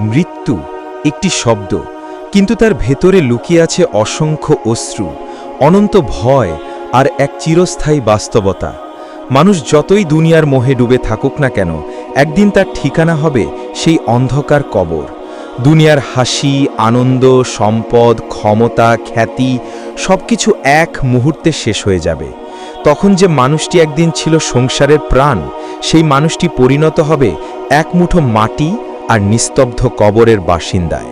মৃত্যু একটি শব্দ, কিন্তু তার ভেতরে লুকিয়ে আছে অসংখ্য অশ্রু, অনন্ত ভয় আর এক চিরস্থায়ী বাস্তবতা। মানুষ যতই দুনিয়ার মোহে ডুবে থাকুক না কেন, একদিন তার ঠিকানা হবে সেই অন্ধকার কবর। দুনিয়ার হাসি, আনন্দ, সম্পদ, ক্ষমতা, খ্যাতি, সবকিছু এক মুহূর্তে শেষ হয়ে যাবে। তখন যে মানুষটি একদিন ছিল সংসারের প্রাণ, সেই মানুষটি পরিণত হবে এক মুঠো মাটি আর নিস্তব্ধ কবরের বাসিন্দায়।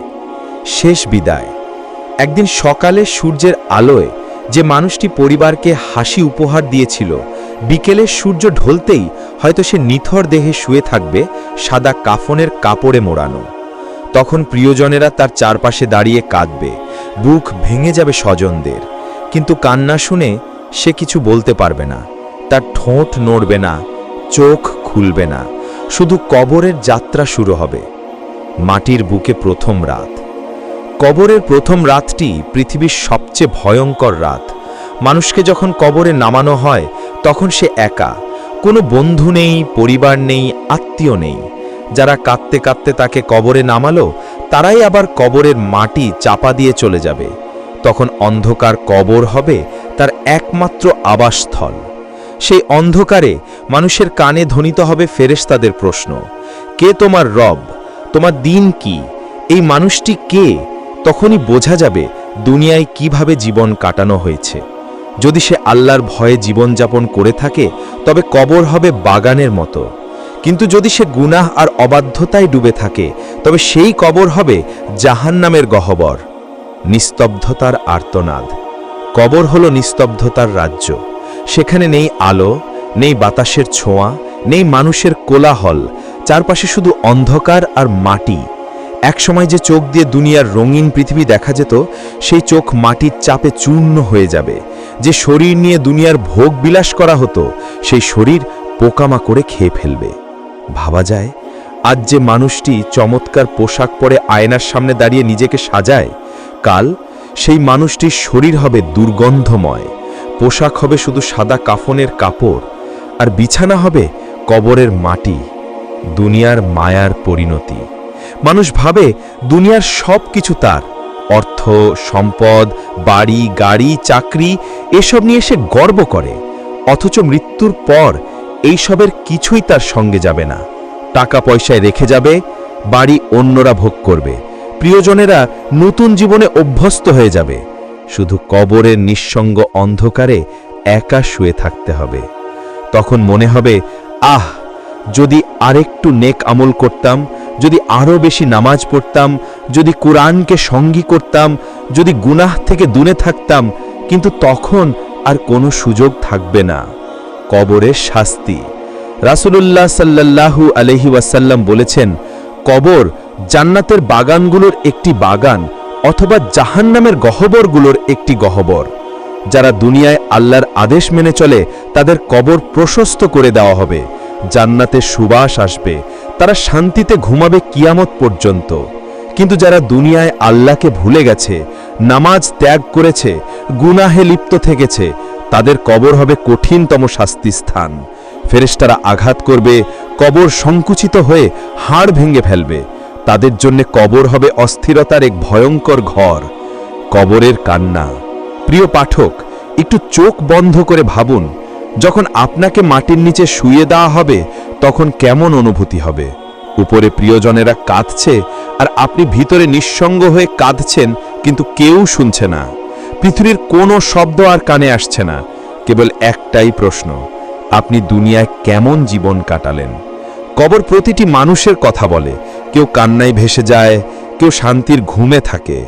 শেষ বিদায়। একদিন সকালে সূর্যের আলোয় যে মানুষটি পরিবারকে হাসি উপহার দিয়েছিল, বিকেলে সূর্য ঢলতেই হয়তো সে নিথর দেহে শুয়ে থাকবে, সাদা কাফনের কাপড়ে মোড়ানো। তখন প্রিয়জনেরা তার চারপাশে দাঁড়িয়ে কাঁদবে, বুক ভেঙে যাবে স্বজনদের। কিন্তু কান্না শুনে সে কিছু বলতে পারবে না, তার ঠোঁট নড়বে না, চোখ খুলবে না। শুধু কবরের যাত্রা শুরু হবে, মাটির বুকে প্রথম রাত। কবরের প্রথম রাতটি পৃথিবীর সবচেয়ে ভয়ঙ্কর রাত। মানুষকে যখন কবরে নামানো হয়, তখন সে একা, কোনো বন্ধু নেই, পরিবার নেই, আত্মীয় নেই। যারা কাঁদতে কাঁদতে তাকে কবরে নামালো, তারাই আবার কবরের মাটি চাপা দিয়ে চলে যাবে। তখন অন্ধকার কবর হবে, তার একমাত্র আবাসস্থল। সেই অন্ধকারে মানুষের কানে ধ্বনিত হবে ফেরেশতাদের প্রশ্ন, কে তোমার রব? তোমার দিন কি? এই মানুষটি কে? তখনই বোঝা যাবে দুনিয়ায় কীভাবে জীবন কাটানো হয়েছে। যদি সে আল্লাহর ভয়ে জীবনযাপন করে থাকে, তবে কবর হবে বাগানের মতো। কিন্তু যদি সে গুনাহ আর অবাধ্যতায় ডুবে থাকে, তবে সেই কবর হবে জাহান্নামের গহবর। নিস্তব্ধতার আর্তনাদ। কবর হলো নিস্তব্ধতার রাজ্য। সেখানে নেই আলো, নেই বাতাসের ছোঁয়া, নেই মানুষের কোলাহল, চারপাশে শুধু অন্ধকার আর মাটি। একসময় যে চোখ দিয়ে দুনিয়ার রঙিন পৃথিবী দেখা যেত, সেই চোখ মাটির চাপে চূর্ণ হয়ে যাবে। যে শরীর নিয়ে দুনিয়ার ভোগ বিলাস করা হতো, সেই শরীর পোকামা করে খেয়ে ফেলবে। ভাবা যায়, আজ যে মানুষটি চমৎকার পোশাক পরে আয়নার সামনে দাঁড়িয়ে নিজেকে সাজায়, কাল সেই মানুষটির শরীর হবে দুর্গন্ধময়। পোশাক হবে শুধু সাদা কাফনের কাপড়, আর বিছানা হবে কবরের মাটি, দুনিয়ার মায়ার পরিণতি। মানুষ ভাবে দুনিয়ার সব কিছু তার, অর্থ, সম্পদ, বাড়ি, গাড়ি, চাকরি, এসব নিয়ে সে গর্ব করে, অথচ মৃত্যুর পর এইসবের কিছুই তার সঙ্গে যাবে না। টাকা পয়সায় রেখে যাবে, বাড়ি অন্যরা ভোগ করবে, প্রিয়জনেরা নতুন জীবনে অভ্যস্ত হয়ে যাবে। শুধু কবরের নিঃসঙ্গ অন্ধকারে একা শুয়ে থাকতে হবে। তখন মনে হবে, আহ, যদি আরেকটু নেক আমল করতাম, যদি আরও বেশি নামাজ পড়তাম, যদি কোরআনকে সঙ্গী করতাম, যদি গুনাহ থেকে দূরে থাকতাম, কিন্তু তখন আর কোনো সুযোগ থাকবে না। কবরের শাস্তি। রাসূলুল্লাহ সাল্লাল্লাহু আলহি ওয়াসাল্লাম বলেছেন, কবর জান্নাতের বাগানগুলোর একটি বাগান অথবা জাহান্নামের গহবরগুলোর একটি গহবর, যারা দুনিয়ায় আল্লাহর আদেশ মেনে চলে, তাদের কবর প্রশস্ত করে দেওয়া হবে। জান্নাতে সুবাস আসবে, তারা শান্তিতে ঘুমাবে কিয়ামত পর্যন্ত। কিন্তু যারা দুনিয়ায় আল্লাহকে ভুলে গেছে, নামাজ ত্যাগ করেছে, গুনাহে লিপ্ত থেকেছে, তাদের কবর হবে কঠিনতম শাস্তি স্থান ফেরেশতারা আঘাত করবে, কবর সংকুচিত হয়ে হাড় ভেঙে ফেলবে। তাদের জন্য কবর হবে অস্থিরতার এক ভয়ঙ্কর ঘর, কবরের কান্না। প্রিয় পাঠক, একটু চোখ বন্ধ করে ভাবুন, যখন আপনাকে মাটির নিচে শুয়ে দেওয়া হবে, তখন কেমন অনুভূতি হবে? উপরে প্রিয়জনেরা কাঁদছে, আর আপনি ভিতরে নিঃসঙ্গ হয়ে কাঁদছেন, কিন্তু কেউ শুনছে না। পৃথিবীর কোনো শব্দ আর কানে আসছে না। কেবল একটাই প্রশ্ন, আপনি দুনিয়ায় কেমন জীবন কাটালেন? কবর প্রতিটি মানুষের কথা বলে কেউ কান্নায় ভেসে যায়, কেউ শান্তির ঘুমে থাকে।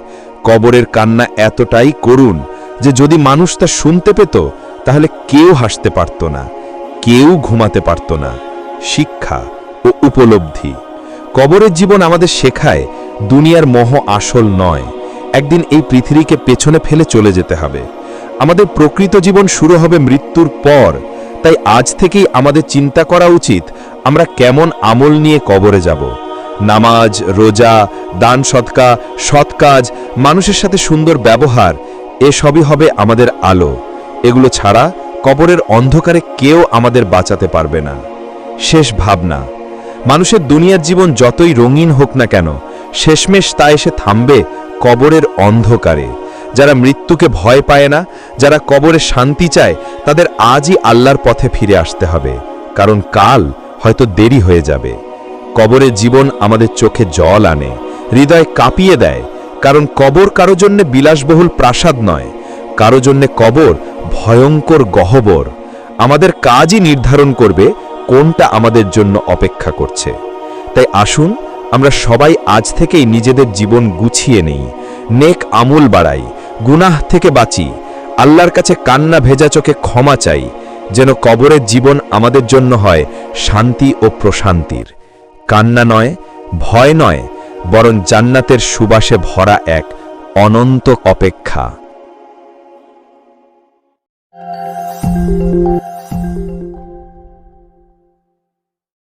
কবরের কান্না এতটাই করুণ যে যদি মানুষ তা শুনতে পেত, তাহলে কেউ হাসতে পারত না, কেউ ঘুমাতে পারত না। শিক্ষা ও উপলব্ধি। কবরের জীবন আমাদের শেখায়, দুনিয়ার মোহ আসল নয়। একদিন এই পৃথিবীকে পেছনে ফেলে চলে যেতে হবে। আমাদের প্রকৃত জীবন শুরু হবে মৃত্যুর পর। তাই আজ থেকেই আমাদের চিন্তা করা উচিত, আমরা কেমন আমল নিয়ে কবরে যাব। নামাজ, রোজা, দান সৎকা, সৎ কাজ, মানুষের সাথে সুন্দর ব্যবহার এসবই হবে আমাদের আলো। এগুলো ছাড়া কবরের অন্ধকারে কেউ আমাদের বাঁচাতে পারবে না। শেষ ভাবনা, মানুষের দুনিয়ার জীবন যতই রঙিন হোক না কেন, শেষমেশ তা এসে থামবে কবরের অন্ধকারে। যারা মৃত্যুকে ভয় পায় না, যারা কবরে শান্তি চায়, তাদের আজই আল্লাহর পথে ফিরে আসতে হবে, কারণ কাল হয়তো দেরি হয়ে যাবে। কবরের জীবন আমাদের চোখে জল আনে, হৃদয় কাঁপিয়ে দেয়, কারণ কবর কারও জন্যে বিলাসবহুল প্রাসাদ নয়, কারও জন্যে কবর ভয়ঙ্কর গহবর। আমাদের কাজই নির্ধারণ করবে কোনটা আমাদের জন্য অপেক্ষা করছে। তাই আসুন, আমরা সবাই আজ থেকেই নিজেদের জীবন গুছিয়ে নেই, নেক আমল বাড়াই, গুনাহ থেকে বাঁচি, আল্লাহর কাছে কান্না ভেজা চোখে ক্ষমা চাই, যেন কবরের জীবন আমাদের জন্য হয় শান্তি ও প্রশান্তির। কান্না নয় ভয় নয় বরং জান্নাতের সুবাসে ভরা এক অনন্ত অপেক্ষা।